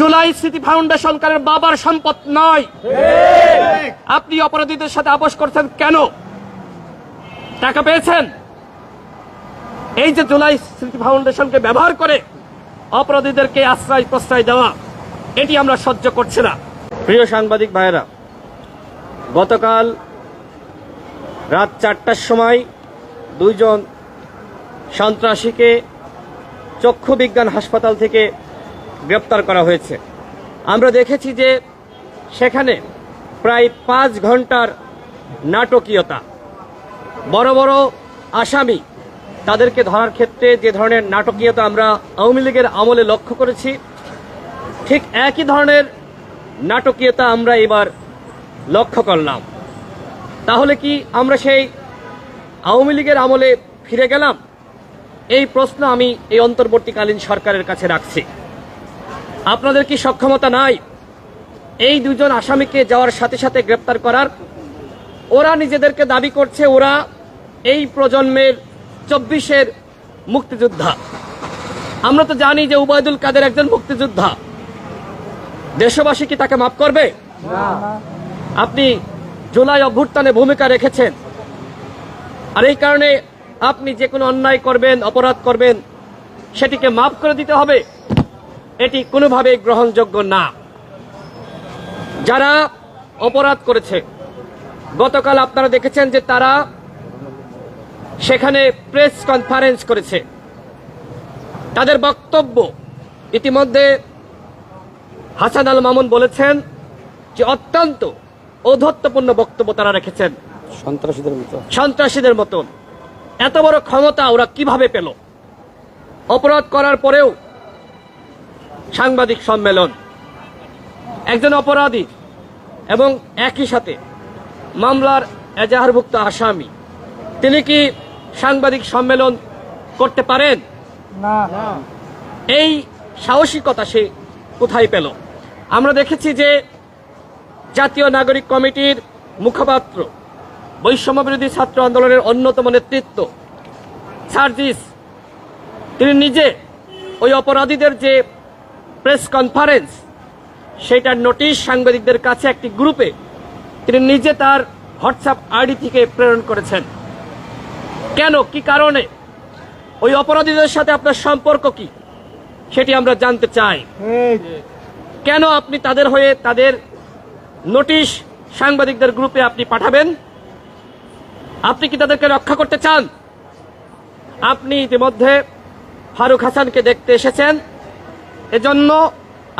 জুলাই স্মৃতি ফাউন্ডেশন কারের বাবার সম্পদ নয়। আপনি অপরাধীদের সাথে আপোষ করছেন কেন? টাকা পেয়েছেন? এই যে জুলাই স্মৃতি ফাউন্ডেশনকে ব্যবহার করে অপরাধীদেরকে আশ্রয় প্রশ্রয় দেওয়া, এটি আমরা সহ্য করছি না। প্রিয় সাংবাদিক ভাইয়েরা, গতকাল রাত চারটার সময় দুইজন সন্ত্রাসীকে চক্ষু বিজ্ঞান হাসপাতাল থেকে গ্রেপ্তার করা হয়েছে। আমরা দেখেছি যে সেখানে প্রায় পাঁচ ঘণ্টার নাটকীয়তা। বড় বড় আসামি তাদেরকে ধরার ক্ষেত্রে যে ধরনের নাটকীয়তা আমরা আওয়ামী লীগের আমলে লক্ষ্য করেছি, ঠিক একই ধরনের নাটকীয়তা আমরা এবার লক্ষ্য করলাম। তাহলে কি আমরা সেই আওয়ামী লীগের আমলে ফিরে গেলাম? এই প্রশ্ন আমি এই অন্তর্বর্তীকালীন সরকারের কাছে রাখছি। আপনাদের কি সক্ষমতা নাই? এই দুজন আসামিকে যাওয়ার সাথে সাথে গ্রেপ্তার করার। ওরা নিজেদেরকে দাবি করছে ওরা এই প্রজন্মের চব্বিশের মুক্তিযোদ্ধা। আমরা তো জানি যে উবায়দুল কাদের একজন মুক্তিযোদ্ধা। দেশবাসী কি তাকে মাফ করবে? আপনি জুলাই অভ্যুত্থানে ভূমিকা রেখেছেন। আর এই কারণে আপনি যে কোনো অন্যায় করবেন অপরাধ করবেন সেটিকে মাফ করে দিতে হবে। এটি কোনোভাবে গ্রহণযোগ্য না। যারা অপরাধ করেছে গতকাল আপনারা দেখেছেন যে তারা সেখানে প্রেস কনফারেন্স করেছে। তাদের বক্তব্য ইতিমধ্যে হাসান আল মামুন বলেছেন যে অত্যন্ত ঔদ্ধত্যপূর্ণ বক্তব্য তারা রেখেছেন। সন্ত্রাসীদের মতো। সন্ত্রাসীদের মতন এত বড় ক্ষমতা ওরা কীভাবে পেল? অপরাধ করার পরেও সাংবাদিক সম্মেলন। একজন অপরাধী এবং একই সাথে মামলার এজাহারভুক্ত আসামি। তিনি কি সাংবাদিক সম্মেলন করতে পারেন? এই সাহসিকতা সে কোথায় পেল? আমরা দেখেছি যে জাতীয় নাগরিক কমিটির মুখপাত্র বৈষম্য বিরোধী ছাত্র আন্দোলনের অন্যতম নেতৃত্ব সার্জিস তিনি নিজে ওই অপরাধীদের যে প্রেস কনফারেন্স। সেটার নোটিশ সাংবাদিকদের কাছে একটি গ্রুপে। তিনি নিজে তার হোয়াটসঅ্যাপ আইডি থেকে প্রেরণ করেছেন। কেন? কি কারণে? ওই অপরাধীদের সাথে আপনার সম্পর্ক কি? সেটি আমরা জানতে চাই। কেন আপনি তাদের হয়ে তাদের নোটিশ সাংবাদিকদের গ্রুপে আপনি পাঠাবেন? আপনি কি তাদেরকে রক্ষা করতে চান? আপনি ইতিমধ্যে ফারুক হাসানকে দেখতে এসেছেন। এজন্য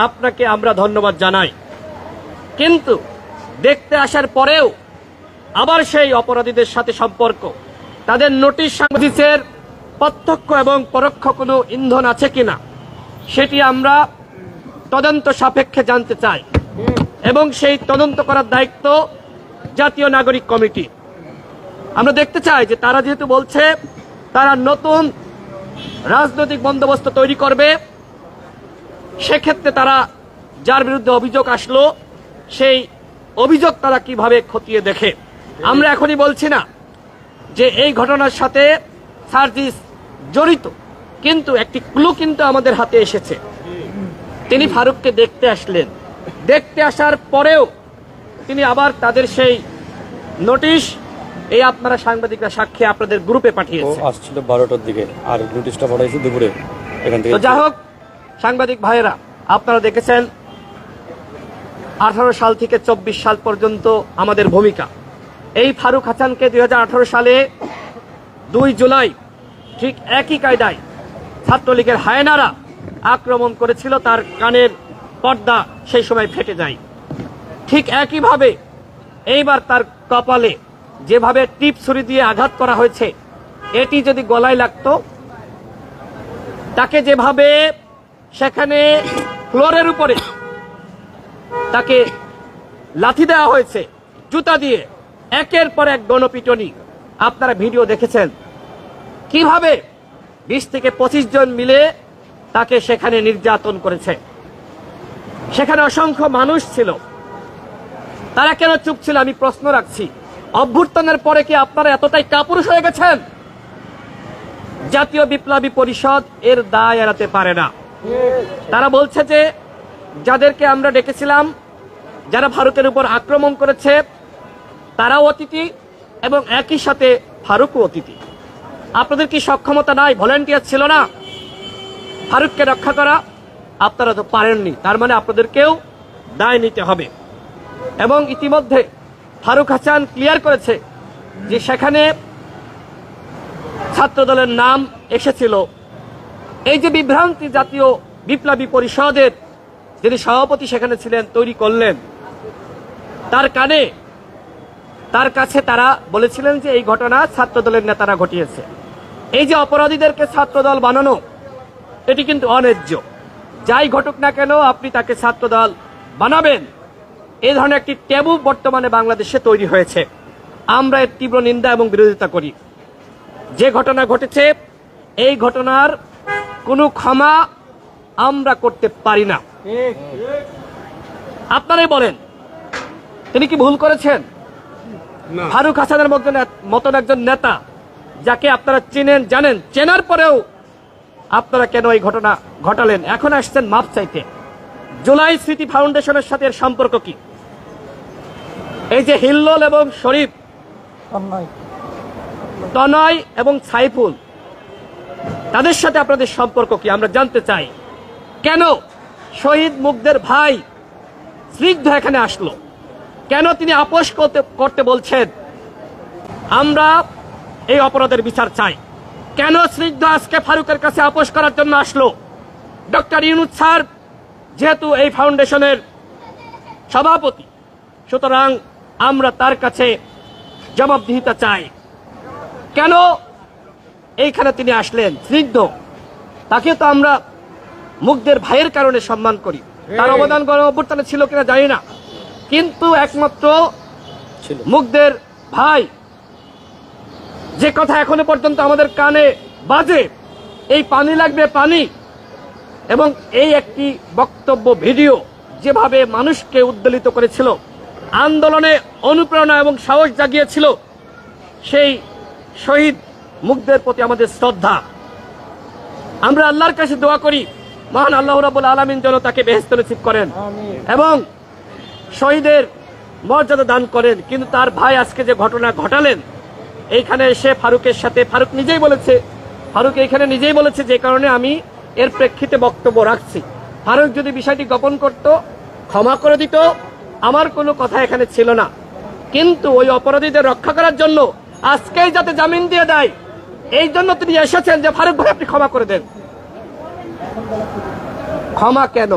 আপনাকে আমরা ধন্যবাদ জানাই। কিন্তু দেখতে আসার পরেও আবার সেই অপরাধীদের সাথে সম্পর্ক। তাদের নোটিশ সাংবাদিকের প্রত্যক্ষ এবং পরোক্ষ কোনো ইন্ধন আছে কিনা, সেটি আমরা তদন্ত সাপেক্ষে জানতে চাই। এবং সেই তদন্ত করার দায়িত্ব জাতীয় নাগরিক কমিটি। আমরা দেখতে চাই যে তারা যেহেতু বলছে, তারা নতুন রাজনৈতিক বন্দোবস্ত তৈরি করবে সেক্ষেত্রে তারা যার বিরুদ্ধে অভিযোগ আসলো সেই অভিযোগ তারা কীভাবে খতিয়ে দেখে? আমরা এখনই বলছি না যে এই ঘটনার সাথে সার্জিস জড়িত কিন্তু একটি ক্লু কিন্তু আমাদের হাতে এসেছে। তিনি ফারুককে দেখতে আসলেন। দেখতে আসার পরেও তিনি আবার তাদের সেই নোটিশ এই আপনারা সাংবাদিকরা সাক্ষী আপনাদের গ্রুপে পাঠিয়েছে আসছিল বারোটার দিকে আর নোটিশটা পাঠাইছি দুপুরে। এখান থেকে যাই হোক সাংবাদিক ভাইয়েরা, আপনারা দেখেছেন, আঠারো সাল থেকে চব্বিশ সাল পর্যন্ত আমাদের ভূমিকা। এই ফারুক হাসানকে দু হাজার আঠারো সালে দুই জুলাই, ঠিক একই কায়দায় ছাত্রলীগের হায়নারা আক্রমণ করেছিল, তার কানের পর্দা সেই সময় ফেটে যায়। ঠিক একইভাবে এইবার তার কপালে যেভাবে টিপ ছুরি দিয়ে আঘাত করা হয়েছে, এটি যদি গলায় লাগতো, তাকে যেভাবে সেখানে ফ্লোরের উপরে তাকে লাথি দেওয়া হয়েছে, জুতা দিয়ে। একের পর এক গণপিটনি। আপনারা ভিডিও দেখেছেন। কীভাবে বিশ থেকে পঁচিশ জন মিলে তাকে সেখানে নির্যাতন করেছে? সেখানে অসংখ্য মানুষ ছিল। তারা কেন চুপ ছিল? আমি প্রশ্ন রাখছি। অভ্যুত্থানের পরে কি আপনারা এতটাই কাপুরুষ হয়ে গেছেন? জাতীয় বিপ্লবী পরিষদ এর দায় এড়াতে পারে না। তারা বলছে যে যাদেরকে আমরা ডেকেছিলাম, যারা ভারতের উপর আক্রমণ করেছে, তারাও অতিথি এবং একই সাথে ফারুকও অতিথি। আপনাদের কি সক্ষমতা নাই? ভলেন্টিয়ার ছিল না। ফারুককে রক্ষা করা আপনারা তো পারেননি। তার মানে আপনাদেরকেও দায় নিতে হবে। এবং ইতিমধ্যে ফারুক হাসান ক্লিয়ার করেছে যে সেখানে ছাত্রদলের নাম এসেছিল এই যে বিভ্রান্তি জাতীয় বিপ্লবী পরিষদের যিনি সভাপতি সেখানে ছিলেন, তৈরি করলেন, তার কানে, তার কাছে তারা বলেছিলেন যে এই ঘটনা ছাত্রদলের নেতারা ঘটিয়েছে। এই যে অপরাধীদেরকে ছাত্রদল বানানো, এটি কিন্তু অন্যায্য। যাই ঘটুক না কেন, আপনি তাকে ছাত্রদল বানাবেন। এই ধরনের একটি ট্যাবু বর্তমানে বাংলাদেশে তৈরি হয়েছে। আমরা এর তীব্র নিন্দা এবং বিরোধিতা করি। যে ঘটনা ঘটেছে, এই ঘটনার কোনো ক্ষমা আমরা করতে পারি না। আপনারাই বলেন তিনি কি ভুল করেছেন? ফারুক হাসানের মতন মতন একজন নেতা যাকে আপনারা চেনেন জানেন চেনার পরেও আপনারা কেন এই ঘটনা ঘটালেন? এখন আসছেন মাপ চাইতে। জুলাই স্মৃতি ফাউন্ডেশনের সাথে এর সম্পর্ক কি? এই যে হিল্লোল এবং শরীফ তনয় এবং সাইফুল তাদের সাথে আপনাদের সম্পর্ক কি? আমরা জানতে চাই। কেন শহীদ মুগ্ধের ভাই স্নিগ্ধ এখানে আসলো? কেন তিনি আপোষ করতে করতে বলছেন? আমরা এই অপরাধের বিচার চাই। কেন স্নিগ্ধ আজকে ফারুকের কাছে আপোষ করার জন্য আসলো? ডক্টর ইউনুস স্যার যেহেতু এই ফাউন্ডেশনের সভাপতি, সুতরাং আমরা তার কাছে জবাবদিহিতা চাই। কেন এইখানে তিনি আসলেন স্নিগ্ধ। তাকে তো আমরা মুগ্ধের ভাইয়ের কারণে সম্মান করি। তার অবদান গণ অভ্যুত্থানে ছিল কিনা জানি না। কিন্তু একমাত্র ছিল। মুগ্ধের ভাই যে কথা এখনও পর্যন্ত আমাদের কানে বাজে এই পানি লাগবে পানি। এবং এই একটি বক্তব্য ভিডিও যেভাবে মানুষকে উদ্বেলিত করেছিল আন্দোলনে অনুপ্রেরণা এবং সাহস জাগিয়েছিল সেই শহীদ মুগ্ধের প্রতি আমাদের শ্রদ্ধা। আমরা আল্লাহর কাছে দোয়া করি মহান আল্লাহ রাবুল আলমিন যেন তাকে বেহেস্ত নসিব করেন। এবং শহীদের মর্যাদা দান করেন কিন্তু তার ভাই আজকে যে ঘটনা ঘটালেন এইখানে এসে ফারুকের সাথে ফারুক নিজেই বলেছে ফারুক এইখানে নিজেই বলেছে যে কারণে আমি এর প্রেক্ষিতে বক্তব্য রাখছি। ফারুক যদি বিষয়টি গোপন করত ক্ষমা করে দিত আমার কোনো কথা এখানে ছিল না। কিন্তু ওই অপরাধীদের রক্ষা করার জন্য আজকেই যাতে জামিন দিয়ে দেয় এই জন্য তিনি এসেছেন যে ফারুক ভাই আপনি ক্ষমা করে দেন। ক্ষমা কেন?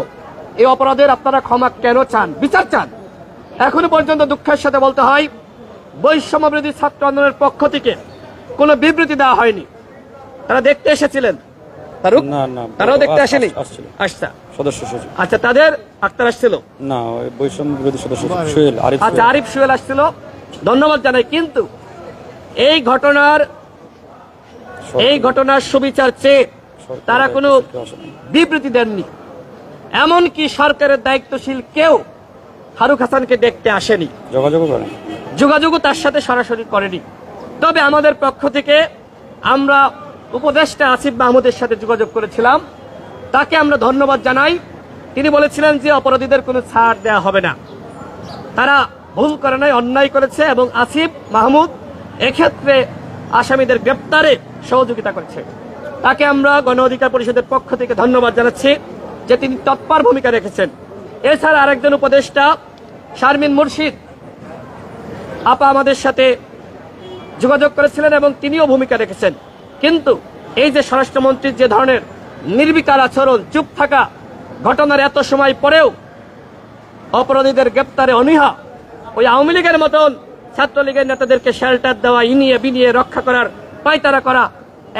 এই অপরাধের আপনারা ক্ষমা কেন চান? বিচার চান। এখনও পর্যন্ত দুঃখের সাথে বলতে হয় বৈষম্য বিরোধী ছাত্র আন্দোলনের পক্ষ থেকে কোনো বিবৃতি দেওয়া হয়নি। তারা দেখতে এসেছিলেন। তারাও দেখতে আসেনি? আচ্ছা। সদস্য সচিব। আচ্ছা তাদের আক্তার আসছিল? না বৈষম্য বিরোধী সদস্য সোহেল আরিফ আচ্ছা সোহেল। আরিফ সুয়েল আসছিল। ধন্যবাদ জানাই কিন্তু এই ঘটনার এই ঘটনার সুবিচার চেয়ে তারা কোনো। বিবৃতি দেননি। এমনকি সরকারের দায়িত্বশীল কেউ ফারুক হাসানকে দেখতে আসেনি। যোগাযোগও তার সাথে সরাসরি করেনি। তবে আমাদের পক্ষ থেকে আমরা উপদেষ্টা আসিফ মাহমুদের সাথে যোগাযোগ করেছিলাম। তাকে আমরা ধন্যবাদ জানাই। তিনি বলেছিলেন যে অপরাধীদের কোনো ছাড় দেওয়া হবে না। তারা ভুল করে নাই অন্যায় করেছে এবং আসিফ মাহমুদ এক্ষেত্রে আসামিদের গ্রেপ্তারে সহযোগিতা করেছে। তাকে আমরা গণ অধিকার পরিষদের পক্ষ থেকে ধন্যবাদ জানাচ্ছি যে তিনি তৎপর ভূমিকা রেখেছেন। এছাড়া আরেকজন উপদেষ্টা, শারমিন মুর্শিদ, আপা আমাদের সাথে যোগাযোগ করেছিলেন এবং তিনিও ভূমিকা রেখেছেন। কিন্তু এই যে স্বরাষ্ট্রমন্ত্রীর যে ধরনের নির্বিকার আচরণ, চুপ থাকা ঘটনার এত সময় পরেও অপরাধীদের গ্রেপ্তারে অনীহা ওই আওয়ামী লীগের মতন ছাত্রলীগের নেতাদেরকে শেল্টার দেওয়া, ইনিয়ে বিনিয়ে রক্ষা করার পায়তারা করা,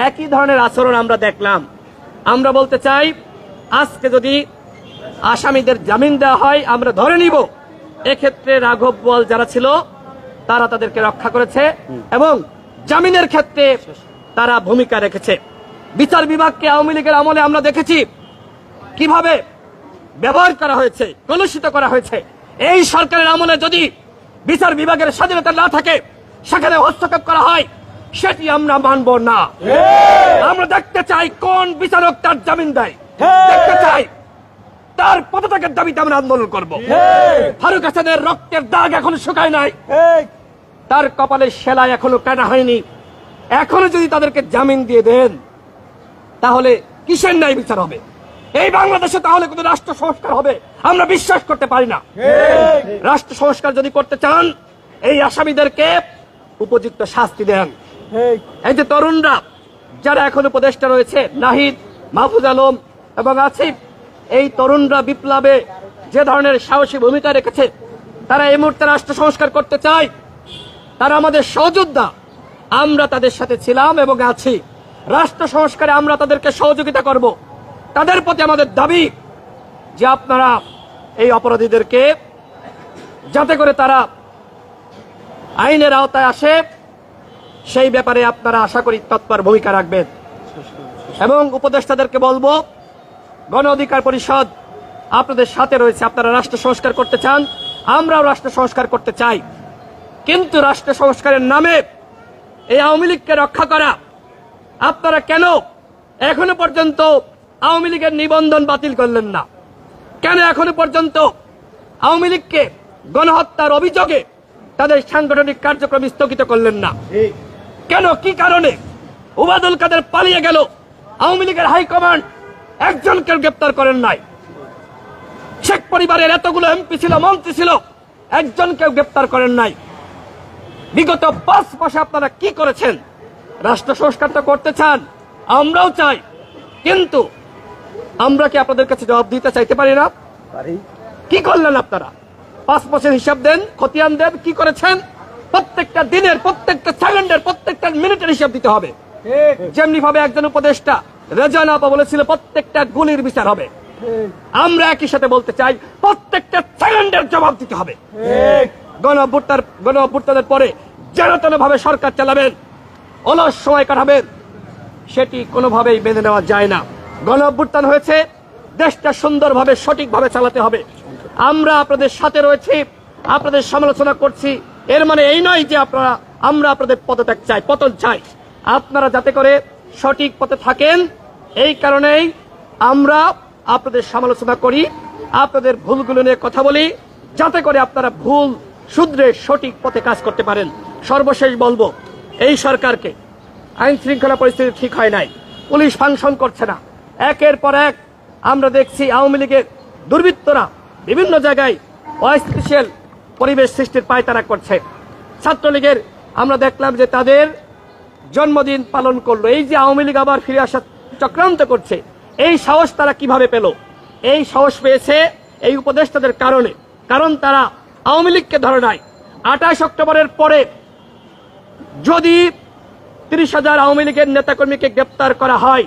একই ধরনের আচরণ আমরা দেখলাম। আমরা বলতে চাই, আজকে যদি আসামিদের জামিন দেওয়া হয়, আমরা ধরে নিব। এক্ষেত্রে রাঘব বল যারা ছিল, তারা তাদেরকে রক্ষা করেছে এবং জামিনের ক্ষেত্রে তারা ভূমিকা রেখেছে। বিচার বিভাগকে আওয়ামী লীগের আমলে আমরা দেখেছি, কীভাবে ব্যবহার করা হয়েছে, কলুষিত করা হয়েছে। এই সরকারের আমলে যদি বিচার বিভাগের স্বাধীনতা না থাকে সেখানে হস্তক্ষেপ করা হয় সেটি আমরা মানব না। আমরা দেখতে চাই কোন বিচারক তার জামিন দেয়। দেখতে চাই তার পদত্যাগের দাবিতে আমরা আন্দোলন করব। ফারুক হাসানের রক্তের দাগ এখনও শুকায় নাই। তার কপালে সেলাই এখনও কাটা হয়নি। এখনও যদি তাদেরকে জামিন দিয়ে দেন তাহলে কিসের ন্যায় বিচার হবে? এই বাংলাদেশে তাহলে কোনো রাষ্ট্র সংস্কার হবে। আমরা বিশ্বাস করতে পারি না। রাষ্ট্র সংস্কার যদি করতে চান এই আসামিদেরকে উপযুক্ত শাস্তি দেন। এই যে তরুণরা যারা এখন উপদেষ্টা রয়েছে নাহিদ মাহফুজ আলম এবং আসিফ এই তরুণরা বিপ্লবে যে ধরনের সাহসী ভূমিকা রেখেছে তারা এই মুহূর্তে রাষ্ট্র সংস্কার করতে চায়। তারা আমাদের সহযোদ্ধা। আমরা তাদের সাথে ছিলাম এবং আছি। রাষ্ট্র সংস্কারে আমরা তাদেরকে সহযোগিতা করব। তাদের প্রতি আমাদের দাবি যে আপনারা এই অপরাধীদেরকে যাতে করে তারা আইনের আওতায় আসে, সেই ব্যাপারে আপনারা আশা করি তৎপর ভূমিকা রাখবেন। এবং উপদেষ্টাদেরকে বলব, গণ অধিকার পরিষদ আপনাদের সাথে রয়েছে, আপনারা রাষ্ট্র সংস্কার করতে চান, আমরাও রাষ্ট্র সংস্কার করতে চাই। কিন্তু রাষ্ট্র সংস্কারের নামে এই আওয়ামী লীগকে রক্ষা করা, আপনারা কেন এখনও পর্যন্ত আওয়ামী লীগের নিবন্ধন বাতিল করলেন না। কেন এখনও পর্যন্ত আওয়ামী লীগকে গণহত্যার অভিযোগে তাদের সাংগঠনিক কার্যক্রম স্থগিত করলেন না? কেন কি কারণে? উবাদুল কাদের পালিয়ে গেল। আওয়ামী লীগের হাইকমান্ড একজনকে গ্রেপ্তার করেন নাই। শেখ পরিবারের এতগুলো এমপি ছিল মন্ত্রী ছিল একজনকেও গ্রেপ্তার করেন নাই। বিগত পাঁচ মাসে আপনারা কি করেছেন? রাষ্ট্র সংস্কারটা করতে চান আমরাও চাই কিন্তু আমরা কি আপনাদের কাছে জবাব দিতে চাইতে পারি না? কি করলেন আপনারা? পাঁচ বছর হিসাব দেন খতিয়ান দেন কি করেছেন? প্রত্যেকটা দিনের প্রত্যেকটা সেকেন্ডের প্রত্যেকটা মিনিটের হিসাব দিতে হবে। যেমনি ভাবে একজন উপদেষ্টা রেজান আপা বলেছিল প্রত্যেকটা গুলির বিচার হবে। আমরা একই সাথে বলতে চাই প্রত্যেকটা সেকেন্ডের জবাব দিতে হবে। গণ অভ্যুত্থার গণ অভ্যুত্থানের পরে যেন ভাবে সরকার চালাবেন অলস সময় কাটাবেন সেটি কোনোভাবেই মেনে নেওয়া যায় না। গণ অভ্যুত্থান হয়েছে, দেশটা সুন্দরভাবে, সঠিকভাবে চালাতে হবে। আমরা আপনাদের সাথে রয়েছি, আপনাদের সমালোচনা করছি। এর মানে এই নয় যে আপনারা, আমরা আপনাদের পদত্যাগ চাই, পতন চাই। আপনারা যাতে করে সঠিক পথে থাকেন, এই কারণেই আমরা আপনাদের সমালোচনা করি, আপনাদের ভুলগুলো নিয়ে কথা বলি, যাতে করে আপনারা ভুল শুধরে সঠিক পথে কাজ করতে পারেন। সর্বশেষ বলব, এই সরকারকে আইন শৃঙ্খলা পরিস্থিতি ঠিক হয় নাই, পুলিশ ফাংশন করছে না। একের পর এক আমরা দেখছি আওয়ামী লীগের দুর্বৃত্তরা বিভিন্ন জায়গায় অস্থিতিশীল পরিবেশ সৃষ্টির পায়তারা করছে। ছাত্রলীগের আমরা দেখলাম যে তাদের জন্মদিন পালন করল। এই যে আওয়ামী লীগ আবার ফিরে আসা চক্রান্ত করছে, এই সাহস তারা কীভাবে পেল? এই সাহস পেয়েছে এই উপদেষ্টাদের কারণে। কারণ তারা আওয়ামী লীগকে ধরে নাই। আঠাশ অক্টোবরের পরে যদি তিরিশ হাজার আওয়ামী লীগের নেতাকর্মীকে গ্রেপ্তার করা হয়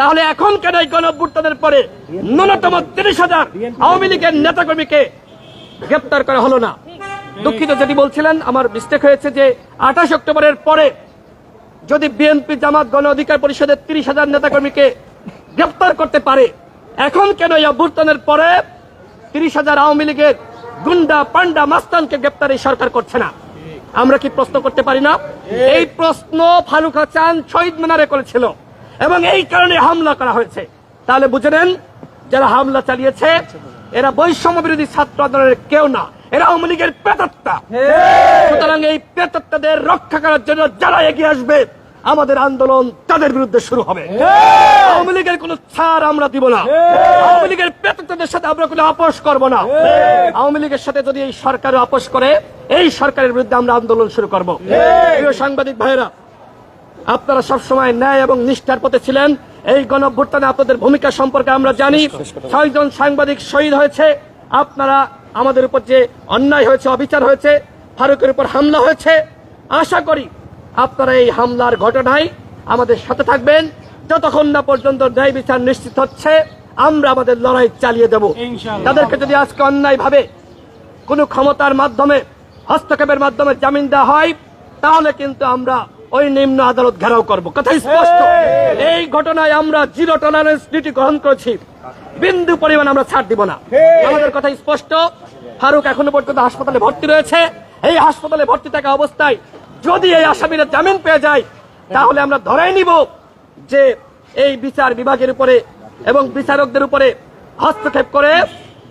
তাহলে এখন কেন এই গণঅভ্যুত্থানের পরে ন্যূনতম তিরিশ হাজার আওয়ামী লীগের নেতাকর্মীকে গ্রেপ্তার করা হলো না? দুঃখিত, যেটি বলছিলেন, আমার মিস্টেক হয়েছে যে আঠাশ অক্টোবরের পরে যদি বিএনপি জামাত গণ অধিকার পরিষদের তিরিশ হাজার নেতাকর্মীকে গ্রেপ্তার করতে পারে, এখন কেন এই অভ্যুত্থানের পরে তিরিশ হাজার আওয়ামী লীগের গুন্ডা পান্ডা মাস্তানকে গ্রেপ্তার এই সরকার করছে না? আমরা কি প্রশ্ন করতে পারি না? এই প্রশ্ন ফারুক হাসান শহীদ মিনারে করেছিল। এবং এই কারণে হামলা করা হয়েছে। তাহলে বুঝে নেন যারা হামলা চালিয়েছে এরা বৈষম্য বিরোধী ছাত্র আন্দোলনের কেউ না। এরা আওয়ামী লীগের প্রেতাত্মা। সুতরাং এই প্রেতাত্মাদের রক্ষা করার জন্য যারা এগিয়ে আসবে আমাদের আন্দোলন তাদের বিরুদ্ধে শুরু হবে। আওয়ামী লীগের কোন ছাড় আমরা দিব না। আওয়ামী লীগের প্রেতাত্মাদের সাথে আমরা কোনো আপোষ করব না। আওয়ামী লীগের সাথে যদি এই সরকার আপোষ করে এই সরকারের বিরুদ্ধে আমরা আন্দোলন শুরু করব। প্রিয় সাংবাদিক ভাইরা আপনারা সবসময় ন্যায় এবং নিষ্ঠার পথে ছিলেন। এই গণভ্যুত্থানে আপনাদের ভূমিকা সম্পর্কে আমরা জানি। ছয়জন সাংবাদিক শহীদ হয়েছে। আপনারা আমাদের উপর যে অন্যায় হয়েছে অবিচার হয়েছে ফারুকের উপর হামলা হয়েছে আশা করি আপনারা এই হামলার ঘটনায় আমাদের সাথে থাকবেন। যতক্ষণ না পর্যন্ত ন্যায় বিচার নিশ্চিত হচ্ছে আমরা আমাদের লড়াই চালিয়ে দেব। তাদেরকে যদি আজকে অন্যায় ভাবে কোনো ক্ষমতার মাধ্যমে হস্তক্ষেপের মাধ্যমে জামিন দেওয়া হয় তাহলে কিন্তু আমরা ওই নিম্ন আদালত ঘেরাও করব। কথা স্পষ্ট। এই ঘটনায় আমরা জিরো টলারেন্স নীতি গ্রহণ করেছি। বিন্দু পরিমাণ আমরা ছাড় দিব না। আমাদের কথা স্পষ্ট। ফারুক এখনও পর্যন্ত হাসপাতালে ভর্তি রয়েছে। এই হাসপাতালে ভর্তি থাকা অবস্থায় যদি এই আসামিরা জামিন পেয়ে যায় তাহলে আমরা ধরাই নিব যে এই বিচার বিভাগের উপরে এবং বিচারকদের উপরে হস্তক্ষেপ করে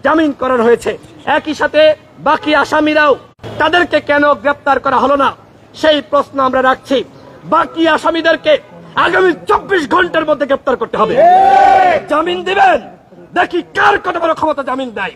জামিন করানো হয়েছে। একই সাথে বাকি আসামিরাও তাদেরকে কেন গ্রেপ্তার করা হলো না? সেই প্রশ্ন আমরা রাখছি। বাকি আসামিদেরকে আগামী চব্বিশ ঘণ্টার মধ্যে গ্রেপ্তার করতে হবে। জামিন দিবেন? দেখি কার কত বড় ক্ষমতা জামিন দেয়।